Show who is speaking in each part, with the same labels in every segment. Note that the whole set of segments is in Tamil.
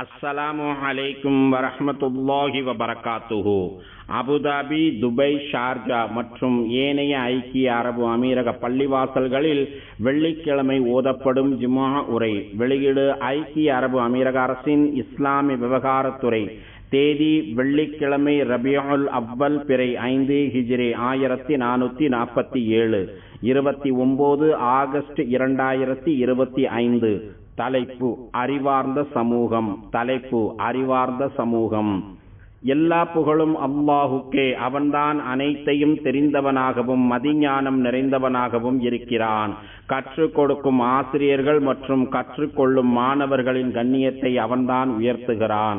Speaker 1: அஸ்ஸலாமு அலைக்கும் வரஹ்மத்துல்லாஹி வபரகாத்துஹு அபுதாபி துபை ஷார்ஜா மற்றும் ஏனைய ஐக்கிய அரபு அமீரக பள்ளிவாசல்களில் வெள்ளிக்கிழமை ஓதப்படும் ஜுமா உரை வெளியீடு ஐக்கிய அரபு அமீரக அரசின் இஸ்லாமிய விவகாரத்துறை. தேதி வெள்ளிக்கிழமை ரபியுல் அவ்வல் பிறை ஐந்து ஹிஜ்ரி ஆயிரத்தி நானூத்தி நாற்பத்தி ஏழு இருபத்தி ஒன்பது ஆகஸ்ட் இரண்டாயிரத்தி இருபத்தி ஐந்து. தலைப்பு அறிவார்ந்த சமூகம். தலைப்பு அறிவார்ந்த சமூகம். எல்லா புகழும் அல்லாஹுக்கே. அவன்தான் அனைத்தையும் தெரிந்தவனாகவும் மதிஞானம் நிறைந்தவனாகவும் இருக்கிறான். கற்றுக் கொடுக்கும் ஆசிரியர்கள் மற்றும் கற்றுக்கொள்ளும் மாணவர்களின் கண்ணியத்தை அவன்தான் உயர்த்துகிறான்.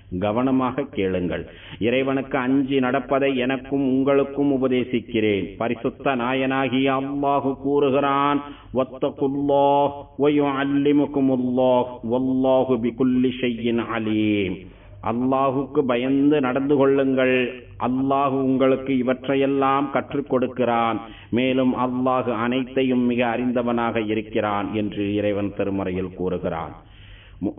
Speaker 1: கவனமாக கேளுங்கள். இறைவனுக்கு அஞ்சி நடப்பதை எனக்கும் உங்களுக்கும் உபதேசிக்கிறேன். பரிசுத்த நாயனாகி அல்லாஹு கூறுகிறான் அலீம். அல்லாஹுக்கு பயந்து நடந்து கொள்ளுங்கள். அல்லாஹு உங்களுக்கு இவற்றையெல்லாம் கற்றுக் கொடுக்கிறான். மேலும் அல்லாஹு அனைத்தையும் மிக அறிந்தவனாக இருக்கிறான் என்று இறைவன் திருமறையில் கூறுகிறான்.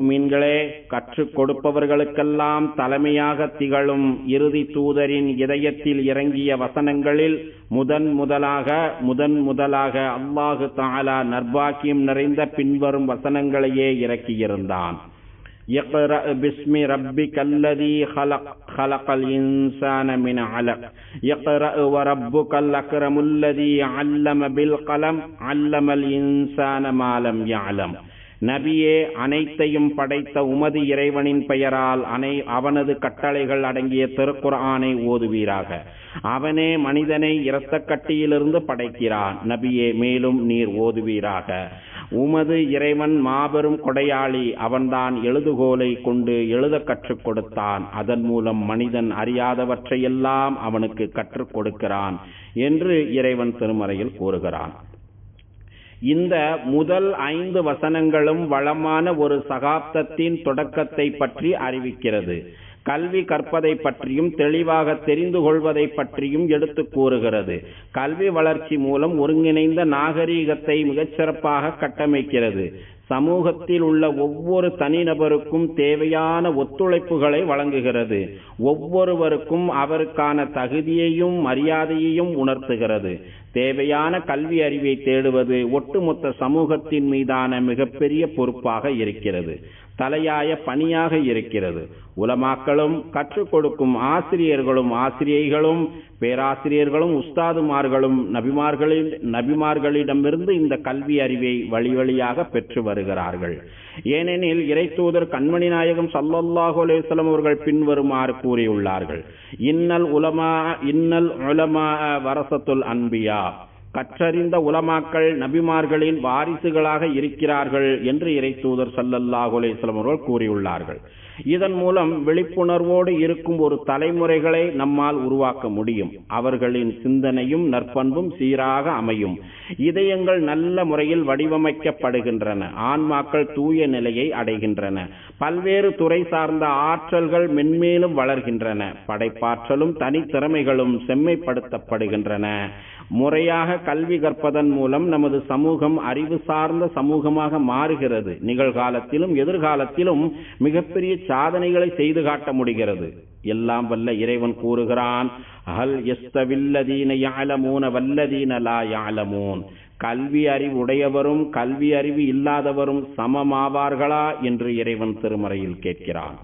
Speaker 1: மீன்களே கற்றுக் கொடுப்பவர்களுக்கெல்லாம் தலைமையாக திகழும் இறுதி தூதரின் இதயத்தில் இறங்கிய வசனங்களில் முதன் முதலாக முதன் முதலாக அல்லாஹு தாலா நர்பாக்கியம் நிறைந்த பின்வரும் வசனங்களையே இறக்கியிருந்தான் اقرأ باسم ربك الذي خلق خلق الإنسان من علق اقرأ وربك الأكرم الذي علم بالقلم علم الإنسان ما لم يعلم நபியே அனைத்தையும் படைத்த உமது இறைவனின் பெயரால் அனை அவனது கட்டளைகள் அடங்கிய திருக்குர்ஆனை ஓதுவீராக. அவனே மனிதனை இரத்த கட்டியிலிருந்து படைக்கிறான். நபியே மேலும் நீர் ஓதுவீராக. உமது இறைவன் மாபெரும் கொடையாளி அவன்தான் எழுதுகோலை கொண்டு எழுத கற்றுக் கொடுத்தான். அதன் மூலம் மனிதன் அறியாதவற்றையெல்லாம் அவனுக்கு கற்றுக் கொடுக்கிறான் என்று இறைவன் திருமறையில் கூறுகிறான். இந்த முதல் ஐந்து வசனங்களும் வளமான ஒரு சகாப்தத்தின் தொடக்கத்தை பற்றி அறிவிக்கிறது. கல்வி கற்பதை பற்றியும் தெளிவாக தெரிந்து கொள்வதை பற்றியும் எடுத்து கூறுகிறது. கல்வி வளர்ச்சி மூலம் ஒருங்கிணைந்த நாகரீகத்தை மிகச்சிறப்பாக கட்டமைக்கிறது. சமூகத்தில் உள்ள ஒவ்வொரு தனிநபருக்கும் தேவையான ஒத்துழைப்புகளை வழங்குகிறது. ஒவ்வொருவருக்கும் அவருக்கான தகுதியையும் மரியாதையையும் உணர்த்துகிறது. தேவையான கல்வி அறிவை தேடுவது ஒட்டுமொத்த சமூகத்தின் மீதான மிகப்பெரிய பொறுப்பாக இருக்கிறது. தலையாய பணியாக இருக்கிறது. உலமாக்களும் கற்றுக் கொடுக்கும் ஆசிரியர்களும் ஆசிரியைகளும் பேராசிரியர்களும் உஸ்தாதுமார்களும் நபிமார்களின் நபிமார்களிடமிருந்து இந்த கல்வி அறிவை வழி வழியாக பெற்று வருகிறார்கள். ஏனெனில் இறைத்தூதர் கண்மணி நாயகம் சல்லல்லாஹு அலேஸ்லம் அவர்கள் பின்வருமாறு கூறியுள்ளார்கள். இன்னல் உலமா இன்னல் உலமா வரசத்துல் அன்பியா கற்றறிந்த உலமாக்கள் நபிமார்களின் வாரிசுகளாக இருக்கிறார்கள் என்று இறை தூதர் சல்லல்லாஹு அலையம் அவர்கள் கூறியுள்ளார்கள். இதன் மூலம் விழிப்புணர்வோடு இருக்கும் ஒரு தலைமுறைகளை நம்மால் உருவாக்க முடியும். அவர்களின் சிந்தனையும் நற்பண்பும் சீராக அமையும். இதயங்கள் நல்ல முறையில் வடிவமைக்கப்படுகின்றன. ஆன்மாக்கள் தூய நிலையை அடைகின்றன. பல்வேறு துறை சார்ந்த ஆற்றல்கள் மென்மேலும் வளர்கின்றன. படைப்பாற்றலும் தனித்திறமைகளும் செம்மைப்படுத்தப்படுகின்றன. முறையாக கல்வி கற்பதன் மூலம் நமது சமூகம் அறிவு சார்ந்த சமூகமாக மாறுகிறது. நிகழ்காலத்திலும் எதிர்காலத்திலும் மிகப்பெரிய சாதனைகளை செய்து காட்ட முடிகிறது. எல்லாம் வல்ல இறைவன் கூறுகிறான் அல் எஸ்தவில்லதீன யாழமூன வல்லதீன லா யாழமூன் கல்வி அறிவு உடையவரும் கல்வி அறிவு இல்லாதவரும் சமமாவார்களா என்று இறைவன் திருமறையில் கேட்கிறான்.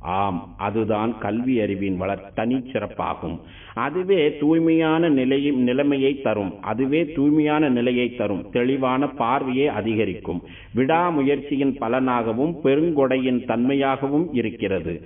Speaker 1: ஆம் அதுதான் கல்வி அறிவின் வளர் தனிச்சிறப்பாகும் அதுவே தூய்மையான நிலையும் நிலைமையை தரும். அதுவே தூய்மையான நிலையை தரும். தெளிவான பார்வையை அதிகரிக்கும். விடாமுயற்சியின் பலனாகவும் பெருங்கொடையின் தன்மையாகவும் இருக்கிறது.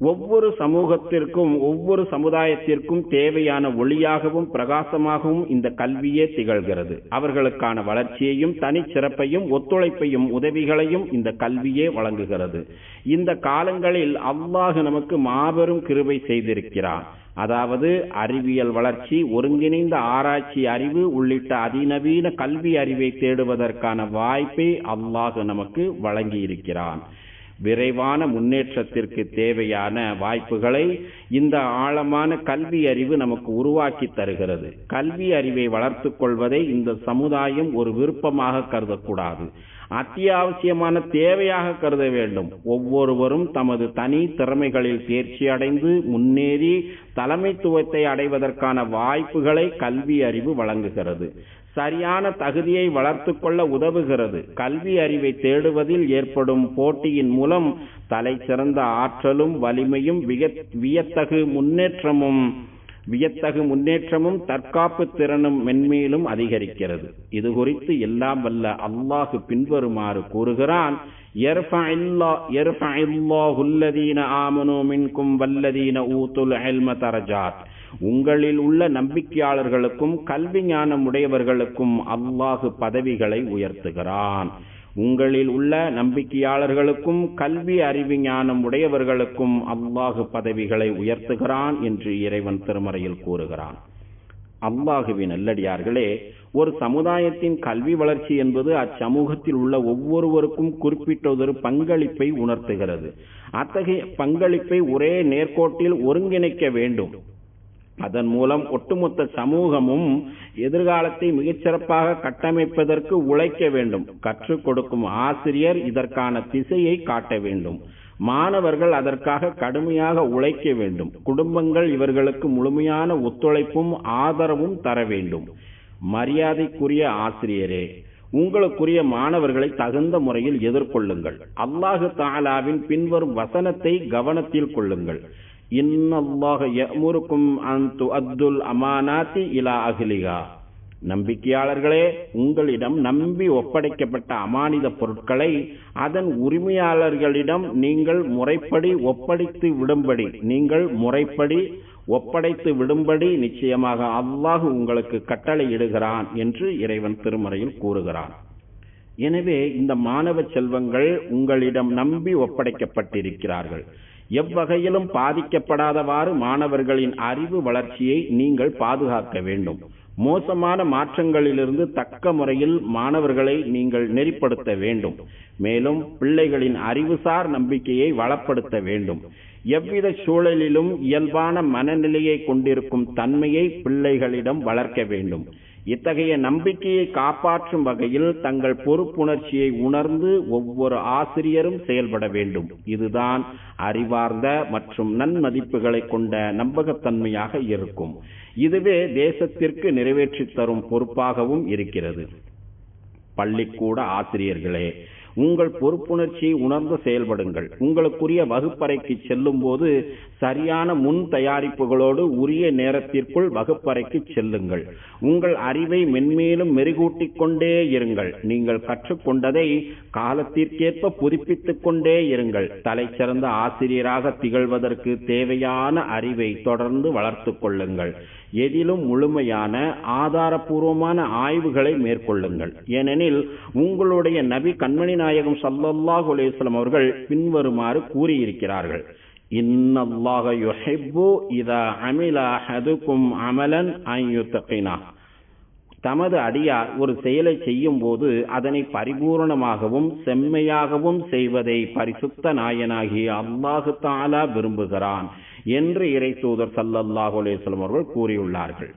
Speaker 1: ஒவ்வொரு சமூகத்திற்கும் ஒவ்வொரு சமுதாயத்திற்கும் தேவையான ஒளியாகவும் பிரகாசமாகவும் இந்த கல்வியே திகழ்கிறது. அவர்களுக்கான வளர்ச்சியையும் தனிச்சிறப்பையும் ஒத்துழைப்பையும் உதவிகளையும் இந்த கல்வியே வழங்குகிறது. இந்த காலங்களில் அல்லாஹ் நமக்கு மாபெரும் கிருவை செய்திருக்கிறான். அதாவது அறிவியல் வளர்ச்சி ஒருங்கிணைந்த ஆராய்ச்சி அறிவு உள்ளிட்ட அதிநவீன கல்வி அறிவை தேடுவதற்கான வாய்ப்பை அல்லாஹ் நமக்கு வழங்கி இருக்கிறான் விரைவான முன்னேற்றத்திற்கு தேவையான வாய்ப்புகளை இந்த ஆழமான கல்வி அறிவு நமக்கு உருவாக்கி தருகிறது. கல்வி அறிவை வளர்த்து கொள்வதை இந்த சமுதாயம் ஒரு விருப்பமாக கருதக்கூடாது. அத்தியாவசியமான தேவையாக கருத வேண்டும். ஒவ்வொருவரும் தமது தனி திறமைகளில் தேர்ச்சி அடைந்து முன்னேறி தலைமைத்துவத்தை அடைவதற்கான வாய்ப்புகளை கல்வி அறிவு வழங்குகிறது. சரியான தகுதியை வளர்த்து கொள்ள உதவுகிறது. கல்வி அறிவை தேடுவதில் ஏற்படும் போட்டியின் மூலம் தலை சிறந்த ஆற்றலும் வலிமையும் வியத்தகு முன்னேற்றமும் வியத்தகு முன்னேற்றமும் தற்காப்பு திறனும் மென்மேலும் அதிகரிக்கிறது. இது குறித்து எல்லாம் வல்ல அல்லாஹு பின்வருமாறு கூறுகிறான். உங்களில் உள்ள நம்பிக்கையாளர்களுக்கும் கல்வி ஞானம் உடையவர்களுக்கும் அல்லாஹு பதவிகளை உயர்த்துகிறான். உங்களில் உள்ள நம்பிக்கையாளர்களுக்கும் கல்வி அறிவு ஞானம் உடையவர்களுக்கும் அல்லாஹு பதவிகளை உயர்த்துகிறான் என்று இறைவன் திருமறையில் கூறுகிறான். அல்லாஹுவின் நல்லடியார்களே ஒரு சமுதாயத்தின் கல்வி வளர்ச்சி என்பது அச்சமூகத்தில் உள்ள ஒவ்வொருவருக்கும் குறிப்பிட்டதொரு பங்களிப்பை உணர்த்துகிறது. அத்தகைய பங்களிப்பை ஒரே நேர்கோட்டில் ஒருங்கிணைக்க வேண்டும். அதன் மூலம் ஒட்டுமொத்த சமூகமும் எதிர்காலத்தை மிகச்சிறப்பாக கட்டமைப்பதற்கு உழைக்க வேண்டும். கற்றுக் கொடுக்கும் ஆசிரியர் இதற்கான திசையை காட்ட வேண்டும். மாணவர்கள் அதற்காக கடுமையாக உழைக்க வேண்டும். குடும்பங்கள் இவர்களுக்கு முழுமையான ஒத்துழைப்பும் ஆதரவும் தர வேண்டும். மரியாதைக்குரிய ஆசிரியரே உங்களுக்குரிய மாணவர்களை தகுந்த முறையில் எதிர்கொள்ளுங்கள். அல்லாஹு தாலாவின் பின்வரும் வசனத்தை கவனத்தில் கொள்ளுங்கள். இன்னல்லாக யமுருக்கும் அன் அப்துல் அமானாத்தி இலா அகிலிகா நம்பிக்கையாளர்களே உங்களிடம் நம்பி ஒப்படைக்கப்பட்ட அமானித பொருட்களை அதன் உரிமையாளர்களிடம் நீங்கள் முறைப்படி ஒப்படைத்து விடும்படி நீங்கள் முறைப்படி ஒப்படைத்து விடும்படி நிச்சயமாக அல்லாஹ் உங்களுக்கு கட்டளையிடுகிறான் என்று இறைவன் திருமறையில் கூறுகிறான். எனவே இந்த மாணவ செல்வங்கள் உங்களிடம் நம்பி ஒப்படைக்கப்பட்டிருக்கிறார்கள். எவ்வகையிலும் பாதிக்கப்படாதவாறு மாணவர்களின் அறிவு வளர்ச்சியை நீங்கள் பாதுகாக்க வேண்டும். மோசமான மாற்றங்களிலிருந்து தக்க முறையில் மாணவர்களை நீங்கள் நெறிப்படுத்த வேண்டும். மேலும் பிள்ளைகளின் அறிவுசார் நம்பிக்கையை வளப்படுத்த வேண்டும். எவ்வித சூழலிலும் இயல்பான மனநிலையை கொண்டிருக்கும் தன்மையை பிள்ளைகளிடம் வளர்க்க வேண்டும். இத்தகைய நம்பிக்கையை காப்பாற்றும் வகையில் தங்கள் பொறுப்புணர்ச்சியை உணர்ந்து ஒவ்வொரு ஆசிரியரும் செயல்பட வேண்டும். இதுதான் அறிவார்ந்த மற்றும் நன்மதிப்புகளை கொண்ட நம்பகத்தன்மையாக இருக்கும். இதுவே தேசத்திற்கு நிறைவேற்றி தரும் பொறுப்பாகவும் இருக்கிறது. பள்ளிக்கூட ஆசிரியர்களே உங்கள் பொறுப்புணர்ச்சியை உணர்ந்து செயல்படுங்கள். உங்களுக்குரிய வகுப்பறைக்கு செல்லும் போது சரியான முன் தயாரிப்புகளோடு உரிய நேரத்திற்குள் வகுப்பறைக்கு செல்லுங்கள். உங்கள் அறிவை மென்மேலும் மெருகூட்டிக் கொண்டே இருங்கள். நீங்கள் கற்றுக்கொண்டதை காலத்திற்கேற்ப புதுப்பித்துக் கொண்டே இருங்கள். தலை சிறந்த ஆசிரியராக திகழ்வதற்கு தேவையான அறிவை தொடர்ந்து வளர்த்துக் கொள்ளுங்கள். எதிலும் முழுமையான ஆதாரபூர்வமான ஆய்வுகளை மேற்கொள்ளுங்கள். ஏனெனில் உங்களுடைய நபி கண்மணி நாயகம் சல்லல்லாஹ் அலேஸ்லம் அவர்கள் பின்வருமாறு கூறியிருக்கிறார்கள். இன்னல்லாக யுஹிப்பு இதா அமில அஹதுக்கும் அமலன் அய்யுத்தகினா தமது அடியார் ஒரு செயலை செய்யும் போது அதனை பரிபூரணமாகவும் செம்மையாகவும் செய்வதை பரிசுத்த நாயனாகிய அல்லாஹு தாலா விரும்புகிறான். என்று இறை தூதர் சல்லல்லாஹு அலேஸ்லம் அவர்கள் கூறியுள்ளார்கள்.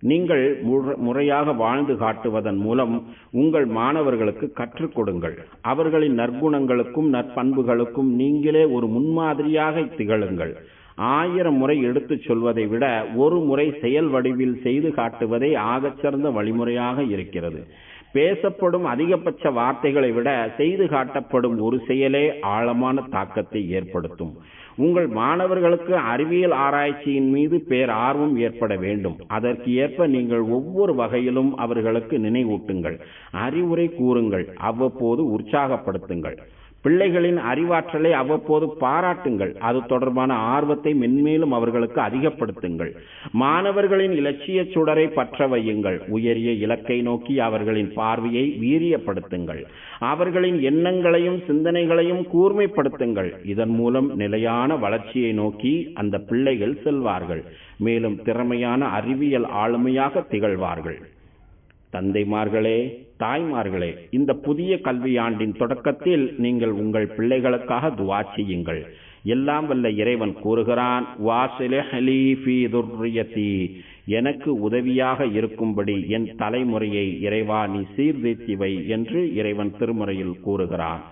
Speaker 1: நீங்கள் முறையாக வாழ்ந்து காட்டுவதன் மூலம் உங்கள் மாணவர்களுக்கு கற்றுக் கொடுங்கள். அவர்களின் நற்குணங்களுக்கும் நற்பண்புகளுக்கும் நீங்களே ஒரு முன்மாதிரியாக திகழுங்கள். ஆயிரம் முறை எடுத்துச் சொல்வதை விட ஒரு முறை செயல் வடிவில் செய்து காட்டுவதே ஆகச்சிறந்த வழிமுறையாக இருக்கிறது. பேசப்படும் அதிகபட்ச வார்த்தைகளை விட செய்து காட்டப்படும் ஒரு செயலே ஆழமான தாக்கத்தை ஏற்படுத்தும். உங்கள் மாணவர்களுக்கு அறிவியல் ஆராய்ச்சியின் மீது பேர் ஆர்வம் ஏற்பட வேண்டும். அதற்கு ஏற்ப நீங்கள் ஒவ்வொரு வகையிலும் அவர்களுக்கு நினைவூட்டுங்கள். அறிவுரை கூறுங்கள். அவ்வப்போது உற்சாகப்படுத்துங்கள். பிள்ளைகளின் அறிவாற்றலை அவ்வப்போது பாராட்டுங்கள். அது தொடர்பான ஆர்வத்தை மென்மேலும் அவர்களுக்கு அதிகப்படுத்துங்கள். மாணவர்களின் இலட்சிய சுடரை பற்ற வையுங்கள். உயரிய இலக்கை நோக்கி அவர்களின் பார்வையை வீரியப்படுத்துங்கள். அவர்களின் எண்ணங்களையும் சிந்தனைகளையும் கூர்மைப்படுத்துங்கள். இதன் மூலம் நிலையான வளர்ச்சியை நோக்கி அந்த பிள்ளைகள் செல்வார்கள். மேலும் திறமையான அறிவியல் ஆளுமையாக திகழ்வார்கள். தந்தைமார்களே தாய்மார்களே இந்த புதிய கல்வியாண்டின் தொடக்கத்தில் நீங்கள் உங்கள் பிள்ளைகளுக்காக துவா செய்யுங்கள். எல்லாம் வல்ல இறைவன் கூறுகிறான் எனக்கு உதவியாக இருக்கும்படி என் தலைமுறையை இறைவா நீ சீர்திருத்திவை என்று இறைவன் திருமுறையில் கூறுகிறான்.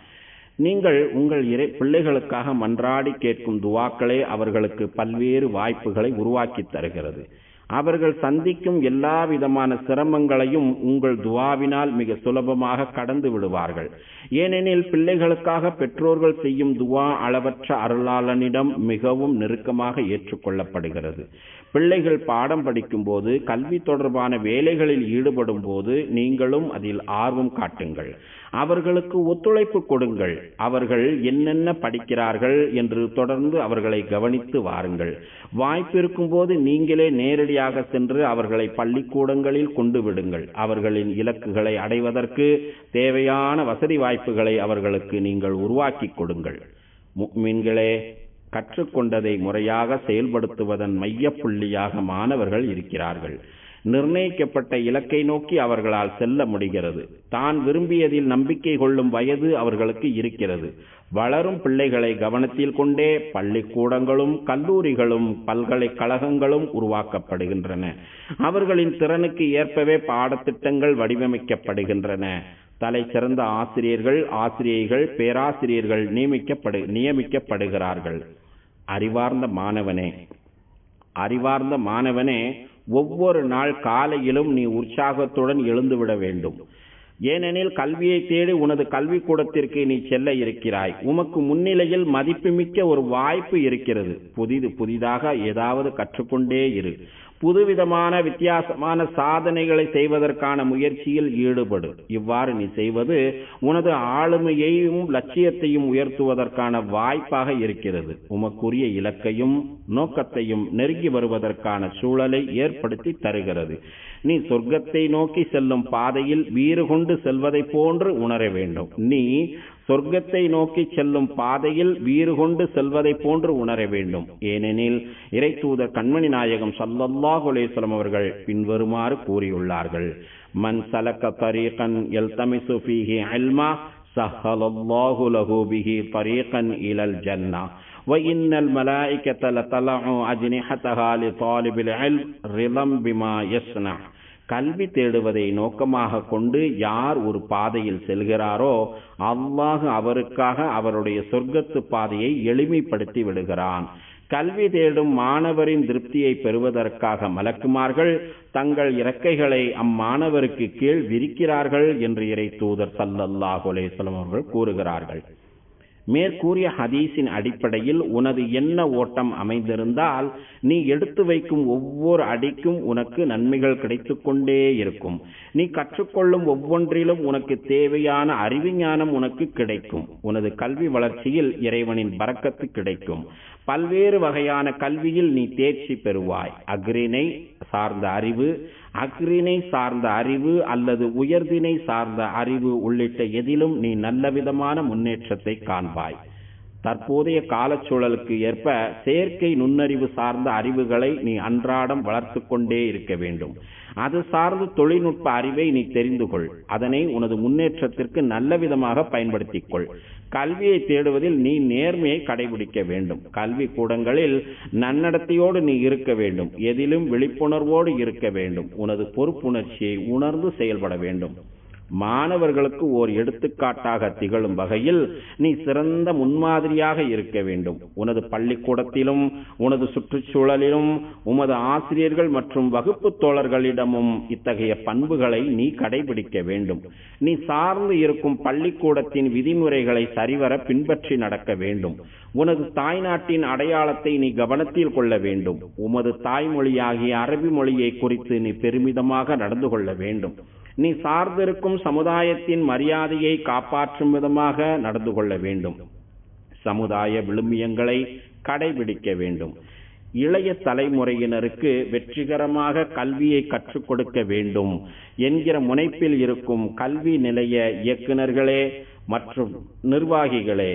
Speaker 1: நீங்கள் உங்கள் இறை பிள்ளைகளுக்காக மன்றாடி கேட்கும் துவாக்களே அவர்களுக்கு பல்வேறு வாய்ப்புகளை உருவாக்கி தருகிறது. அவர்கள் சந்திக்கும் எல்லா விதமான சிரமங்களையும் உங்கள் துவாவினால் மிக சுலபமாக கடந்து விடுவார்கள். ஏனெனில் பிள்ளைகளுக்காக பெற்றோர்கள் செய்யும் துவா அளவற்ற அருளாளனிடம் மிகவும் நெருக்கமாக ஏற்றுக்கொள்ளப்படுகிறது. பிள்ளைகள் பாடம் படிக்கும் போது கல்வி தொடர்பான வேலைகளில் ஈடுபடும் போது நீங்களும் அதில் ஆர்வம் காட்டுங்கள். அவர்களுக்கு ஒத்துழைப்பு கொடுங்கள். அவர்கள் என்னென்ன படிக்கிறார்கள் என்று தொடர்ந்து அவர்களை கவனித்து வாருங்கள். வாய்ப்பிருக்கும் போது நீங்களே நேரடியாக சென்று அவர்களை பள்ளிக்கூடங்களில் கொண்டு விடுங்கள். அவர்களின் இலக்குகளை அடைவதற்கு தேவையான வசதி வாய்ப்புகளை அவர்களுக்கு நீங்கள் உருவாக்கி கொடுங்கள். மீன்களே கற்றுக்கொண்டதை முறையாக செயல்படுத்துவதன் மையப்புள்ளியாக மாணவர்கள் இருக்கிறார்கள். நிர்ணயிக்கப்பட்ட இலக்கை நோக்கி அவர்களால் செல்ல முடிகிறது. தான் விரும்பியதில் நம்பிக்கை கொள்ளும் வயது அவர்களுக்கு இருக்கிறது. வளரும் பிள்ளைகளை கவனத்தில் கொண்டே பள்ளிக்கூடங்களும் கல்லூரிகளும் பல்கலைக்கழகங்களும் உருவாக்கப்படுகின்றன. அவர்களின் திறனுக்கு ஏற்பவே பாடத்திட்டங்கள் வடிவமைக்கப்படுகின்றன. தலை சிறந்த ஆசிரியர்கள் ஆசிரியைகள் பேராசிரியர்கள் நியமிக்கப்படு நியமிக்கப்படுகிறார்கள். அறிவார்ந்த மாணவனே. அறிவார்ந்த மாணவனே ஒவ்வொரு நாள் காலையிலும் நீ உற்சாகத்துடன் எழுந்துவிட வேண்டும். ஏனெனில் கல்வியை தேடி உனது கல்விக்கூடத்திற்கு நீ செல்ல இருக்கிறாய். உமக்கு முன்னிலையில் மதிப்புமிக்க ஒரு வாய்ப்பு இருக்கிறது. புதிது புதிதாக ஏதாவது கற்றுக்கொண்டே இரு. புதுவிதமான வித்தியாசமான சாதனைகளை செய்வதற்கான முயற்சியில் ஈடுபடு. இவ்வாறு நீ செய்வது உனது ஆளுமையையும் லட்சியத்தையும் உயர்த்துவதற்கான வாய்ப்பாக இருக்கிறது. உமக்குரிய இலக்கையும் நோக்கத்தையும் நெருங்கி வருவதற்கான சூழலை ஏற்படுத்தி தருகிறது. நீ சொர்க்கத்தை நோக்கி செல்லும் பாதையில் வீறு கொண்டு செல்வதை போன்று உணர வேண்டும். நீ சொர்க்கத்தை நோக்கி செல்லும் பாதையில் வீறு கொண்டு செல்வதை போன்று உணர வேண்டும். ஏனெனில் இறை தூதர் கண்மணி நாயகம் சல்லல்லாஹு அலைஹிஸ்ஸலாம் அவர்கள் பின்வருமாறு கூறியுள்ளார்கள். மன் சலக்க தரீகன் எல்தமிசு ஃபீஹி அல்மா சஹலல்லாஹு லஹூபிஹி தரீகன் இலல் ஜன்னா. وإن الملائكة لتلع أجنحتها لطالب العلم رضا بما يصنع கல்வி தேடுவதை நோக்கமாக கொண்டு யார் ஒரு பாதையில் செல்கிறாரோ அல்லாஹ் அவருக்காக அவருடைய சொர்க்கத்து பாதையை எளிமைப்படுத்தி விடுகிறான் கல்வி தேடும் மாணவரின் திருப்தியை பெறுவதற்காக மலக்குமார்கள் தங்கள் இறக்கைகளை அம்மாணவருக்கு கீழ் விரிக்கிறார்கள் என்று இறை தூதர் சல்லல்லாஹு அலைஹிஸ்ஸலாம் அவர்கள் கூறுகிறார்கள் மேற்கூறிய ஹதீஸின் அடிப்படையில் உனது என்ன ஓட்டம் அமைந்திருந்தால் நீ எடுத்து வைக்கும் ஒவ்வொரு அடிக்கும் உனக்கு நன்மைகள் கிடைத்துக்கொண்டே இருக்கும். நீ கற்றுக்கொள்ளும் ஒவ்வொன்றிலும் உனக்கு தேவையான அறிவுஞானம் உனக்கு கிடைக்கும். உனது கல்வி வளர்ச்சியில் இறைவனின் பறக்கத்து கிடைக்கும். பல்வேறு வகையான கல்வியில் நீ தேர்ச்சி பெறுவாய். அக்ரினை சார்ந்த அறிவு அக்ரினை சார்ந்த அறிவு அல்லது உயர்தினை சார்ந்த அறிவு உள்ளிட்ட எதிலும் நீ நல்லவிதமான முன்னேற்றத்தை காண்பாய். தற்போதைய காலச்சூழலுக்கு ஏற்ப செயற்கை நுண்ணறிவு சார்ந்த அறிவுகளை நீ அன்றாடம் வளர்த்து கொண்டே இருக்க வேண்டும். அது சார்ந்த தொழில்நுட்ப அறிவை நீ தெரிந்து கொள். அதனை உனது முன்னேற்றத்திற்கு நல்ல விதமாக பயன்படுத்திக் கொள். கல்வியை தேடுவதில் நீ நேர்மையை கடைபிடிக்க வேண்டும். கல்வி கூடங்களில் நன்னடத்தையோடு நீ இருக்க வேண்டும். எதிலும் விழிப்புணர்வோடு இருக்க வேண்டும். உனது பொறுப்புணர்ச்சியை உணர்ந்து செயல்பட வேண்டும். மாணவர்களுக்கு ஓர் எடுத்துக்காட்டாக திகழும் வகையில் நீ சிறந்த முன்மாதிரியாக இருக்க வேண்டும். உனது பள்ளிக்கூடத்திலும் உனது சுற்றுச்சூழலிலும் உமது ஆசிரியர்கள் மற்றும் வகுப்பு தோழர்களிடமும் இத்தகைய பண்புகளை நீ கடைபிடிக்க வேண்டும். நீ சார்ந்து இருக்கும் பள்ளிக்கூடத்தின் விதிமுறைகளை சரிவர பின்பற்றி நடக்க வேண்டும். உனது தாய்நாட்டின் அடையாளத்தை நீ கவனத்தில் கொள்ள வேண்டும். உமது தாய்மொழியாகிய அரபி மொழியை குறித்து நீ பெருமிதமாக நடந்து கொள்ள வேண்டும். நீ சார்ந்திருக்கும் சமுதாயத்தின் மரியாதையை காப்பாற்றும் விதமாக நடந்து கொள்ள வேண்டும். சமுதாய விழுமியங்களை கடைபிடிக்க வேண்டும். இளைய தலைமுறையினருக்கு வெற்றிகரமாக கல்வியை கற்றுக் கொடுக்க வேண்டும் என்கிற முனைப்பில் இருக்கும் கல்வி நிலைய இயக்குனர்களே மற்றும் நிர்வாகிகளே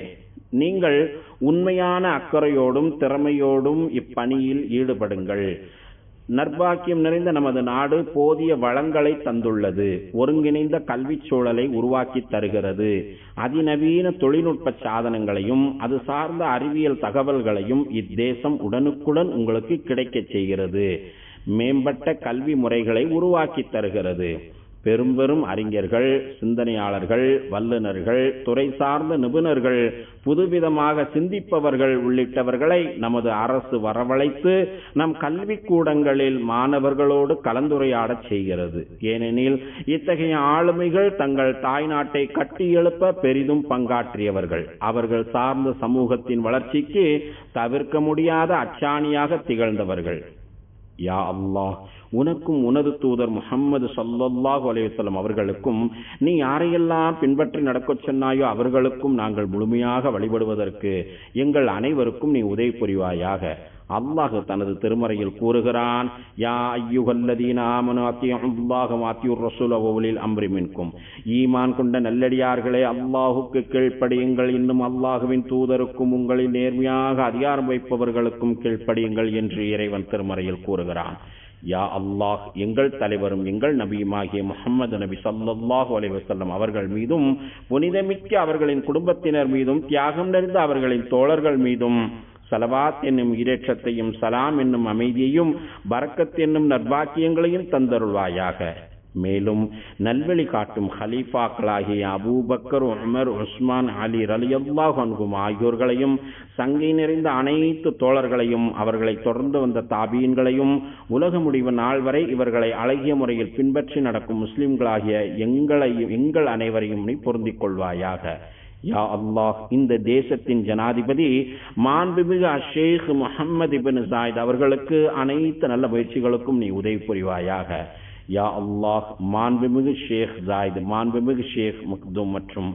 Speaker 1: நீங்கள் உண்மையான அக்கறையோடும் திறமையோடும் இப்பணியில் ஈடுபடுங்கள். நற்பாக்கியம் நிறைந்த நமது நாடு போதிய வளங்களை தந்துள்ளது. ஒருங்கிணைந்த கல்விச் சூழலை உருவாக்கி தருகிறது. அதிநவீன தொழில்நுட்ப சாதனங்களையும் அது சார்ந்த அறிவியல் தகவல்களையும் இத்தேசம் உடனுக்குடன் உங்களுக்கு கிடைக்கச் செய்கிறது. மேம்பட்ட கல்வி முறைகளை உருவாக்கி தருகிறது. பெரும் பெரும் அறிஞர்கள் சிந்தனையாளர்கள் வல்லுநர்கள் துறை சார்ந்த நிபுணர்கள் புதுவிதமாக சிந்திப்பவர்கள் உள்ளிட்டவர்களை நமது அரசு வரவழைத்து நம் கல்விக்கூடங்களில் மாணவர்களோடு கலந்துரையாடச் செய்கிறது. ஏனெனில் இத்தகைய ஆளுமைகள் தங்கள் தாய்நாட்டை கட்டியெழுப்ப பெரிதும் பங்காற்றியவர்கள். அவர்கள் சார்ந்த சமூகத்தின் வளர்ச்சிக்கு தவிர்க்க முடியாத அச்சாணியாக திகழ்ந்தவர்கள். யா அல்லாஹ் உனக்கும் உனது தூதர் முகம்மது சல்லல்லாஹு அலைவசல்லம் அவர்களுக்கும் நீ யாரையெல்லாம் பின்பற்றி நடக்கச் சொன்னாயோ அவர்களுக்கும் நாங்கள் முழுமையாக வழிபடுவதற்கு எங்கள் அனைவருக்கும் நீ உதவி புரிவாயாக. அல்லாஹ் தனது திருமறையில் கூறுகிறான் யா ஐயுகல்லதீன ஆமனு அத்தியுல்லாஹு மாத்தியூர் ரசூல ஒலில் அம்ரி மின்கும். ஈமான் கொண்ட நல்லடியார்களே அல்லாஹுக்கு கீழ்ப்படியுங்கள். இன்னும் அல்லாஹுவின் தூதருக்கும் உங்களில் நேர்மையாக அதிகாரம் வைப்பவர்களுக்கும் கீழ்ப்படியுங்கள் என்று இறைவன் திருமறையில் கூறுகிறான். யா அல்லாஹ் எங்கள் தலைவரும் எங்கள் நபியுமாகிய முகமது நபி சல்லாஹூ அலைவசல்லம் அவர்கள் மீதும் புனிதமிக்க அவர்களின் குடும்பத்தினர் மீதும் தியாகம் நிறைந்த அவர்களின் தோழர்கள் மீதும் சலவாத் என்னும் இரேற்றத்தையும் சலாம் என்னும் அமைதியையும் பரக்கத் என்னும் நற்பாக்கியங்களையும் தந்தருள்வாயாக. மேலும் நல்வழி காட்டும் ஹலீஃபாக்களாகிய Abu Bakr Umar Usman Ali ரலியல்லாஹு அன்ஹும் ஆகியோர்களையும் சங்கை நிறைந்த அனைத்து தோழர்களையும் அவர்களை தொடர்ந்து வந்த தாபீன்களையும் உலக முடிவு நாள் வரை இவர்களை அழகிய முறையில் பின்பற்றி நடக்கும் முஸ்லிம்களாகிய எங்களையும் எங்கள் அனைவரையும் நீ பொருந்திக் கொள்வாயாக. யா அல்லாஹ் இந்த தேசத்தின் ஜனாதிபதி மாண்புமிகு அஷேக் முகமது இபின் சாயித் அவர்களுக்கு அனைத்து நல்ல முயற்சிகளுக்கும் நீ உதவி புரிவாயாக. யா அல்லாஹ் மாண்புமிகு ஷேக் ஜாயித் மாண்புமிகு ஷேக் முக்தும் மற்றும்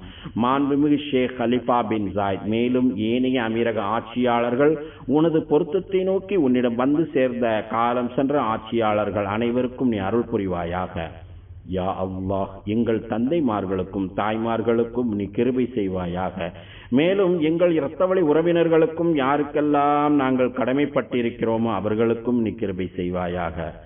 Speaker 1: மாண்புமிகு ஷேக் ஹலிஃபா பின் ஜாயித் மேலும் ஏனைய அமீரக ஆட்சியாளர்கள் உனது பொருத்தத்தை நோக்கி உன்னிடம் வந்து சேர்ந்த காலம் சென்ற ஆட்சியாளர்கள் அனைவருக்கும் நீ அருள் புரிவாயாக. யா அல்லாஹ் எங்கள் தந்தைமார்களுக்கும் தாய்மார்களுக்கும் நீ கிருபை செய்வாயாக. மேலும் எங்கள் இரத்தவழி உறவினர்களுக்கும் யாருக்கெல்லாம் நாங்கள் கடமைப்பட்டிருக்கிறோமோ அவர்களுக்கும் நீ கிருபை செய்வாயாக.